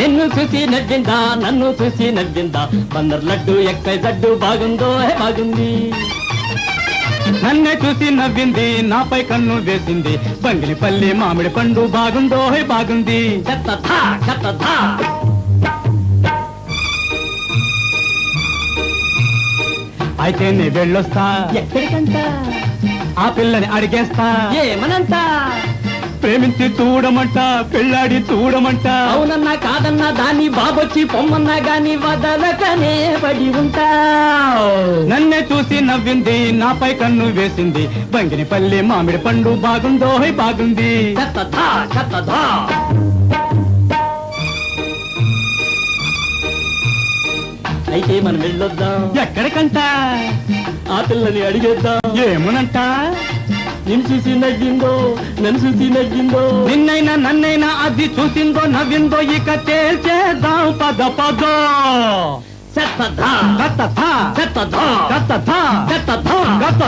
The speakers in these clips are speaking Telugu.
నిన్ను చూసి నవ్విందా నన్ను చూసి నవ్విందా? బందర్ లడ్డు ఎక్కై జడ్డు బాగుందో హే బాగుంది? నన్నే చూసి నవ్వింది నాపై కన్ను వేసింది. బంగిలిపల్లి మామిడి పండు బాగుందో హే బాగుంది? అయితే నే వెళ్ళొస్తా. ఎక్కడికంట? ఆ పిల్లని అడిగేస్తా. ఏమనంట? ప్రేమించి చూడమంట పెళ్ళాడి చూడమంట. అవునన్నా కాదన్నా దాన్ని బాబొచ్చి పొమ్మన్నా గాని వదలకనే పడి ఉంటా. నన్నే చూసి నవ్వింది నాపై కన్ను వేసింది. బంగినిపల్లి మామిడి పండు బాగుందో బాగుంది. అయితే మనం వెళ్ళొద్దాం. ఎక్కడికంట? ఆ పిల్లని అడిగేద్దాం. ఏమునంట? నిన్ను చూసి నవ్విందో నన్ను చూసి నవ్విందో. నిన్నైనా నన్నైనా అది చూసిందో నవ్విందో ఇక తేల్చేద్దాం. పద పద. థా గత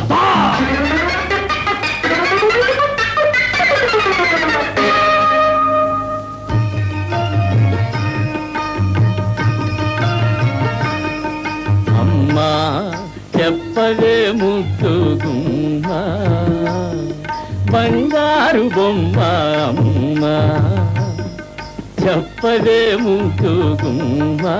థా, బంగారు బొమ్మ అమ్మ. చెప్పదే ముద్దుగుమ్మా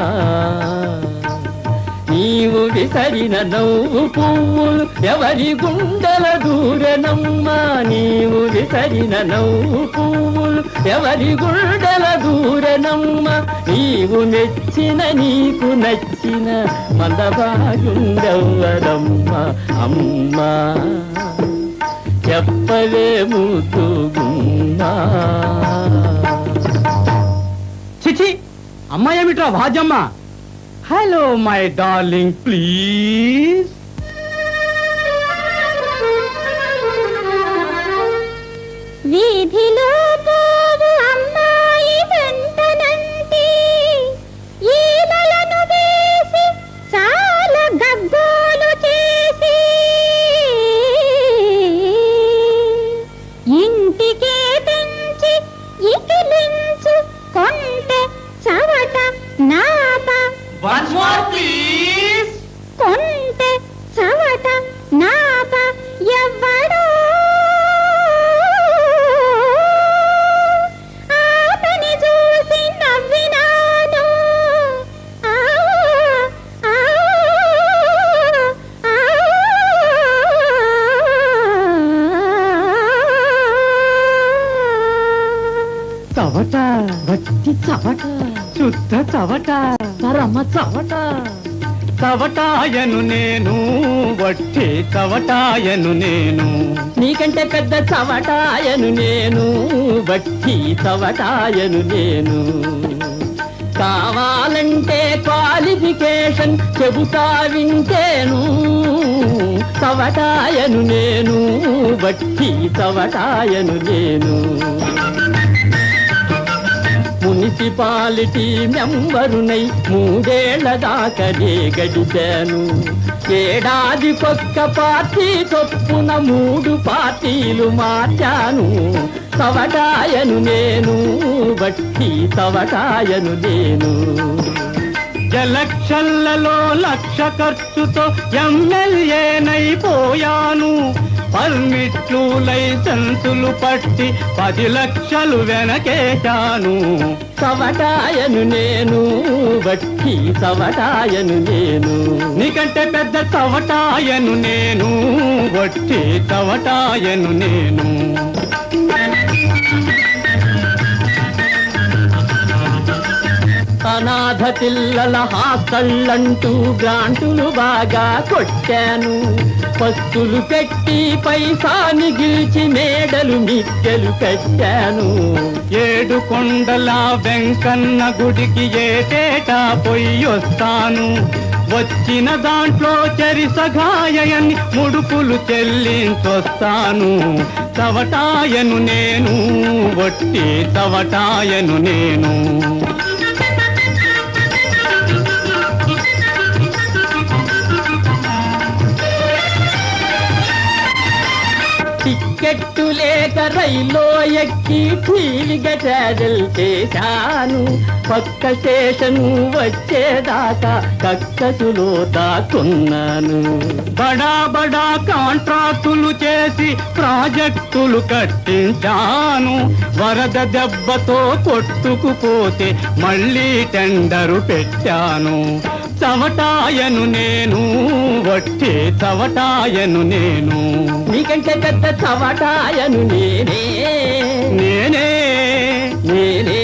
నీవు విసరిన నవ్వు పువ్వులు ఎవరి గుండెల దూరనమ్మా? నీవు విసరిన నవ్వు పువ్వులు ఎవరి గుండెల దూరనమ్మ? నీవు మెచ్చిన నీకు నచ్చిన మందబాగుండెవ్వరమ్మా అమ్మా. చెప్పవే చిచి అమ్మాయి ఏమిట్రా భాజమ్మ హలో మై డార్లింగ్ ప్లీజ్ వీధిలో వట్టి చవట శుద్ధ చవట పరమ చవట. చవటాయను నేను వట్టి చవటాయను నేను. నీకంటే పెద్ద చవటాయను నేను బట్టి చవటాయను నేను. కావాలంటే క్వాలిఫికేషన్ చెబుతా వింటేను చవటాయను నేను బట్టి చవటాయను నేను. మున్సిపాలిటీ మెంబరునై మూడేళ్ళ దాకనే గడిపాను ఏడాది కొక్క పార్టీ చొప్పున మూడు పార్టీలు మార్చాను. తవటాయను నేను బట్టి తవటాయను నేను. ఎలక్షన్లలో లక్ష ఖర్చుతో ఎమ్మెల్యేనైపోయాను పర్మిట్లు లైసెన్సులు పట్టి పది లక్షలు వెనకేటాను తవటాయను నేను బట్టి తవటాయను నేను. నీకంటే పెద్ద సవటాయను నేను బట్టి సవటాయను నేను. అనాథ పిల్లల హాస్టళ్ళంటూ గ్రాంటులు బాగా కొట్టాను. పస్తులు పెట్టి పైసా మిగిల్చి మేడలు మిక్కలు కట్టాను. ఏడు కొండల వెంకన్న గుడికి ఏటేటా పొయ్యొస్తాను. వచ్చిన దాంట్లో చెరి సగాయని ముడుపులు చెల్లించొస్తాను. తవటాయను నేను వట్టి తవటాయను నేను. టిక్కెట్ లేక రైల్లో ఎక్కి టీవీగా ట్రావెల్ చేశాను. పక్క స్టేషను వచ్చేదాకా కక్కసులో దాక్కున్నాను. బడా బడా కాంట్రాక్టులు చేసి ప్రాజెక్టులు కట్టించాను. వరద దెబ్బతో కొట్టుకుపోతే మళ్ళీ టెండరు పెట్టాను. చవటాయను నేను వచ్చే చవటాయను నేను. నీకంటే పెద్ద చవటాయను నేనే. నేనే నేనే.